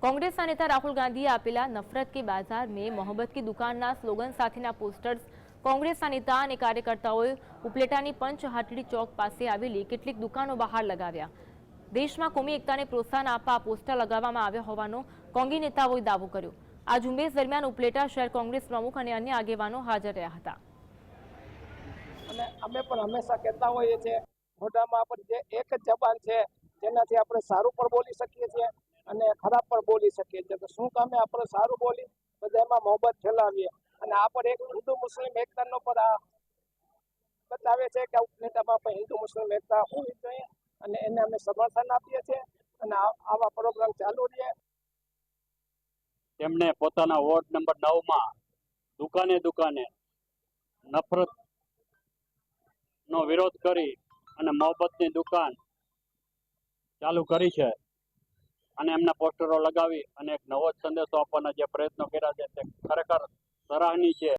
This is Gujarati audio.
કોંગ્રેસના નેતા રાહુલ ગાંધીએ આપેલા નફરત કે બાજાર મેં મોહબ્બત કી દુકાનના સ્લોગન સાથેના પોસ્ટર્સ કોંગ્રેસના નેતા અને કાર્યકર્તાઓએ ઉપલેટાની પંચ હાટડી ચોક પાસે આવેલી કેટલીક દુકાનો બહાર લગાવ્યા. દેશમાં કોમી એકતાને પ્રોત્સાહન આપવા પોસ્ટર લગાવવામાં આવ્યા હોવાનો કોંગી નેતાઓએ દાવો કર્યો. આ ઝુંબેશ દરમિયાન ઉપલેટા શહેર કોંગ્રેસ પ્રમુખ અને અન્ય આગેવાનો હાજર રહ્યા હતા. અને અમે પણ હંમેશા કહેતા હોઈએ છીએ, મોઢામાં આપણે જે એક જ જબાન છે, જેનાથી આપણે સારું પણ બોલી શકીએ છીએ. અને ખરાબ પણ બોલી શકીએ છીએ. તો શું કામે આપણે સારું બોલી? બધા એમાં મોહબ્બત ફેલાવીએ. અને આ પણ એક હિન્દુ મુસ્લિમ એકતાનો પણ આ બતાવે છે કે ઉપનેતામાં પણ હિન્દુ મુસ્લિમ એકતા હોવી જોઈએ. અને એને અમે સમર્થન આપીએ છીએ. અને આવા પ્રોગ્રામ ચાલુ રહે. તેમણે પોતાના વોર્ડ નંબર નવમાં દુકાને દુકાને નફરત નો વિરોધ કરી અને મોહબ્બતની દુકાન ચાલુ કરી છે. અને એમના પોસ્ટરો લગાવી અને એક નવો જ સંદેશો આપવાના જે પ્રયત્નો કર્યા છે તે ખરેખર સરાહનીય છે.